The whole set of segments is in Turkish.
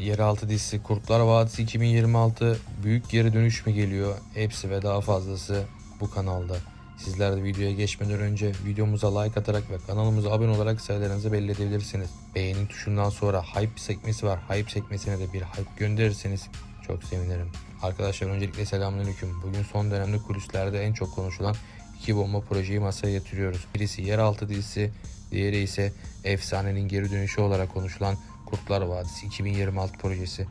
Yeraltı dizisi Kurtlar Vadisi 2026 büyük geri dönüş mü geliyor? Hepsi ve daha fazlası bu kanalda. Sizler de videoya geçmeden önce videomuza like atarak ve kanalımıza abone olarak sayılarınızı belli edebilirsiniz. Beğeni tuşundan sonra hype sekmesi var. Hype sekmesine de bir hype gönderirseniz çok sevinirim. Arkadaşlar öncelikle selamünaleyküm. Bugün son dönemde kulislerde en çok konuşulan iki bomba projeyi masaya yatırıyoruz. Birisi Yeraltı dizisi, diğeri ise efsanenin geri dönüşü olarak konuşulan Kurtlar Vadisi 2026 projesi.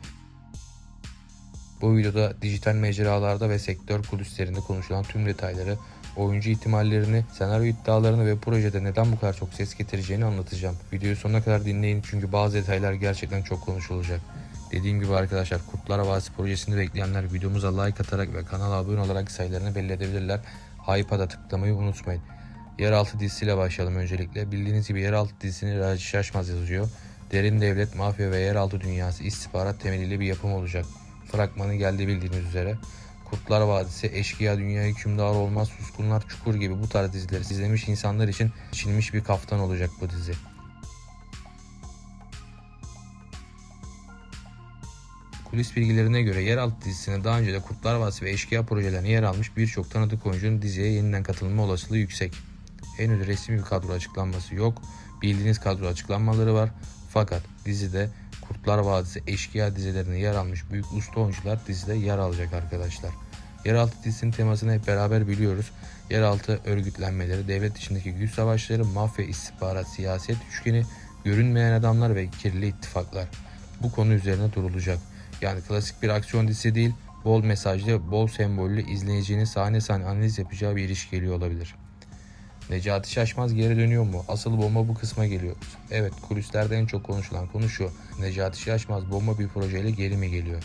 Bu videoda dijital mecralarda ve sektör kulislerinde konuşulan tüm detayları, oyuncu ihtimallerini, senaryo iddialarını ve projede neden bu kadar çok ses getireceğini anlatacağım. Videoyu sonuna kadar dinleyin çünkü bazı detaylar gerçekten çok konuşulacak. Dediğim gibi arkadaşlar Kurtlar Vadisi projesini bekleyenler videomuza like atarak ve kanala abone olarak sayılarını belli edebilirler. Hype'a da tıklamayı unutmayın. Yeraltı dizisiyle başlayalım öncelikle. Bildiğiniz gibi Yeraltı dizisini Raci Şaşmaz yazıyor. Derin devlet, mafya ve yeraltı dünyası istihbarat temeliyle bir yapım olacak. Fragmanı geldi bildiğiniz üzere. Kurtlar Vadisi, Eşkıya Dünya Hükümdar Olmaz, Suskunlar Çukur gibi bu tarz dizileri izlemiş insanlar için biçilmiş bir kaftan olacak bu dizi. Kulis bilgilerine göre Yeraltı dizisine daha önce de Kurtlar Vadisi ve Eşkıya projelerine yer almış birçok tanıdık oyuncunun diziye yeniden katılma olasılığı yüksek. Henüz resmi bir kadro açıklanması yok. Bildiğiniz kadro açıklanmaları var. Fakat dizide Kurtlar Vadisi Eşkıya dizilerine yer almış büyük usta oyuncular dizide yer alacak arkadaşlar. Yeraltı dizisinin temasını hep beraber biliyoruz. Yeraltı örgütlenmeleri, devlet içindeki güç savaşları, mafya, istihbarat, siyaset üçgeni, görünmeyen adamlar ve kirli ittifaklar. Bu konu üzerine durulacak. Yani klasik bir aksiyon dizisi değil, bol mesajlı, bol sembollü izleyicinin sahne sahne analiz yapacağı bir iriş geliyor olabilir. Necati Şaşmaz geri dönüyor mu? Asıl bomba bu kısma geliyor. Evet kulislerde en çok konuşulan konu şu. Necati Şaşmaz bomba bir projeyle geri mi geliyor?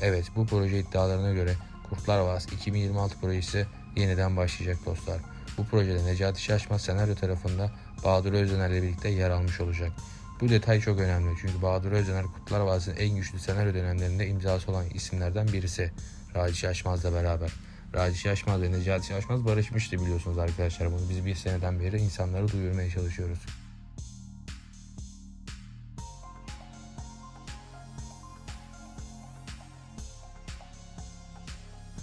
Evet bu proje iddialarına göre Kurtlar Vadisi 2026 projesi yeniden başlayacak dostlar. Bu projede Necati Şaşmaz senaryo tarafında Bahadır Özdener ile birlikte yer almış olacak. Bu detay çok önemli çünkü Bahadır Özdener Kurtlar Vadisi'nin en güçlü senaryo dönemlerinde imzası olan isimlerden birisi. Raci Şaşmaz'la beraber. Raci Şaşmaz ve Necati Şaşmaz barışmıştı biliyorsunuz arkadaşlar. Bunu biz bir seneden beri insanlara duyurmaya çalışıyoruz.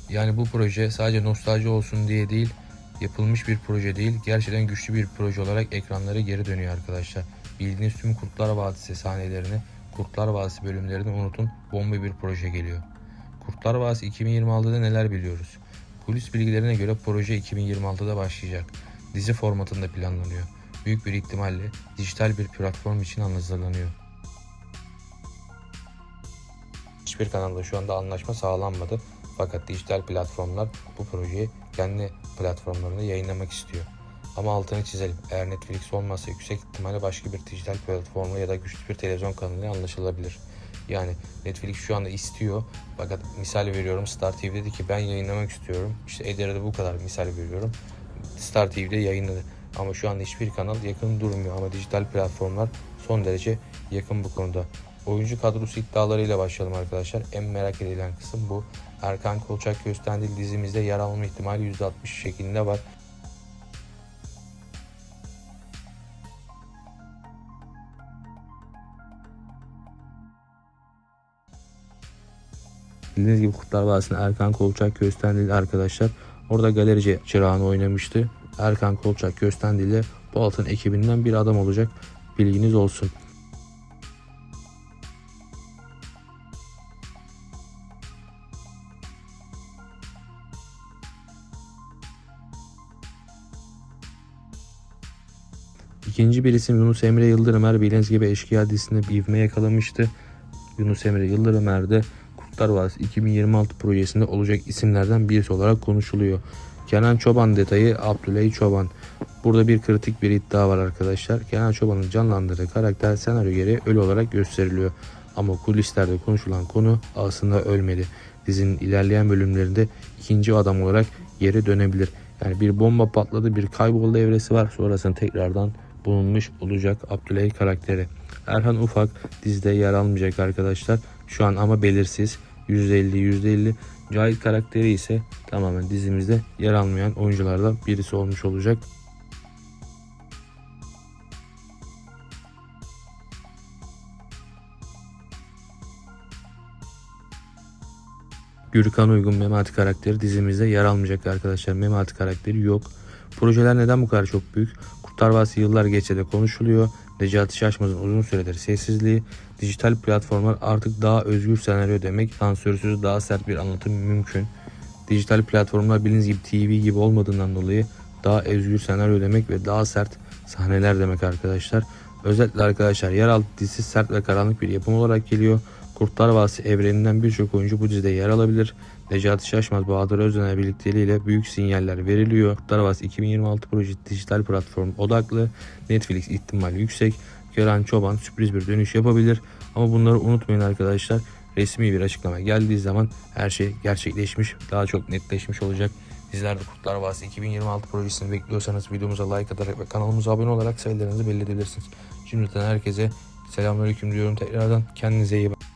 Yani bu proje sadece nostalji olsun diye değil, yapılmış bir proje değil, gerçekten güçlü bir proje olarak ekranlara geri dönüyor arkadaşlar. Bildiğiniz tüm Kurtlar Vadisi sahnelerini, Kurtlar Vadisi bölümlerini unutun, bomba bir proje geliyor. Kurtlar Vadisi 2026'da neler biliyoruz? Kulis bilgilerine göre proje 2026'da başlayacak. Dizi formatında planlanıyor. Büyük bir ihtimalle dijital bir platform için hazırlanıyor. Hiçbir kanalda şu anda anlaşma sağlanmadı. Fakat dijital platformlar bu projeyi kendi platformlarında yayınlamak istiyor. Ama altını çizelim. Eğer Netflix olmazsa yüksek ihtimalle başka bir dijital platformu ya da güçlü bir televizyon kanalıyla anlaşılabilir. Yani Netflix şu anda istiyor. Fakat misal veriyorum Star TV dedi ki ben yayınlamak istiyorum. İşte Eder'de bu kadar misal veriyorum. Star TV'de yayınladı. Ama şu anda hiçbir kanal yakın durmuyor. Ama dijital platformlar son derece yakın bu konuda. Oyuncu kadrosu iddialarıyla başlayalım arkadaşlar. En merak edilen kısım bu. Erkan Kolçak Köstendil dizimizde yer alma ihtimali %60 şeklinde var. Bildiğiniz gibi Kurtlar Vadisi'nde Erkan Kolçak Köstendil arkadaşlar. Orada galerici çırağını oynamıştı. Erkan Kolçak Köstendil ile altın ekibinden bir adam olacak. Bilginiz olsun. İkinci bir isim Yunus Emre Yıldırımer bildiğiniz gibi Eşkıya dizisinde bir ivme yakalamıştı. Yunus Emre Yıldırımer de Kurtlar Vadisi 2026 projesinde olacak isimlerden birisi olarak konuşuluyor. Kenan Çoban detayı Abdüley Çoban. Burada bir kritik bir iddia var arkadaşlar. Kenan Çoban'ın canlandırdığı karakter senaryo gereği ölü olarak gösteriliyor. Ama kulislerde konuşulan konu aslında ölmedi. Dizinin ilerleyen bölümlerinde ikinci adam olarak geri dönebilir. Yani bir bomba patladı, bir kayboldu evresi var. Sonrasında tekrardan bulunmuş olacak Abdüley karakteri. Erhan Ufak dizide yer almayacak arkadaşlar. Şu an ama belirsiz. %50 %50. Cahit karakteri ise tamamen dizimizde yer almayan oyunculardan birisi olmuş olacak. Gürkan Uygun Memati karakteri dizimizde yer almayacak arkadaşlar. Memati karakteri yok. Projeler neden bu kadar çok büyük? Kurtlar Vadisi yıllar geçse de konuşuluyor. Necati Şaşmaz'ın uzun süredir sessizliği, dijital platformlar artık daha özgür senaryo demek, sansürsüz daha sert bir anlatım mümkün. Dijital platformlar bildiğiniz gibi TV gibi olmadığından dolayı daha özgür senaryo demek ve daha sert sahneler demek arkadaşlar. Özellikle arkadaşlar Yeraltı dizisi sert ve karanlık bir yapım olarak geliyor. Kurtlar Vadisi evreninden birçok oyuncu bu dizide yer alabilir. Necati Şaşmaz, Bahadır Özden'e birlikteliğiyle büyük sinyaller veriliyor. Kurtlar Vadisi 2026 projesi dijital platform odaklı. Netflix ihtimali yüksek. Gören Çoban sürpriz bir dönüş yapabilir. Ama bunları unutmayın arkadaşlar. Resmi bir açıklama geldiği zaman her şey gerçekleşmiş, daha çok netleşmiş olacak. Sizler de Kurtlar Vadisi 2026 projesini bekliyorsanız videomuza like atarak ve kanalımıza abone olarak sayılarınızı belli edebilirsiniz. Şimdiden herkese selamünaleyküm diyorum tekrardan. Kendinize iyi bakın.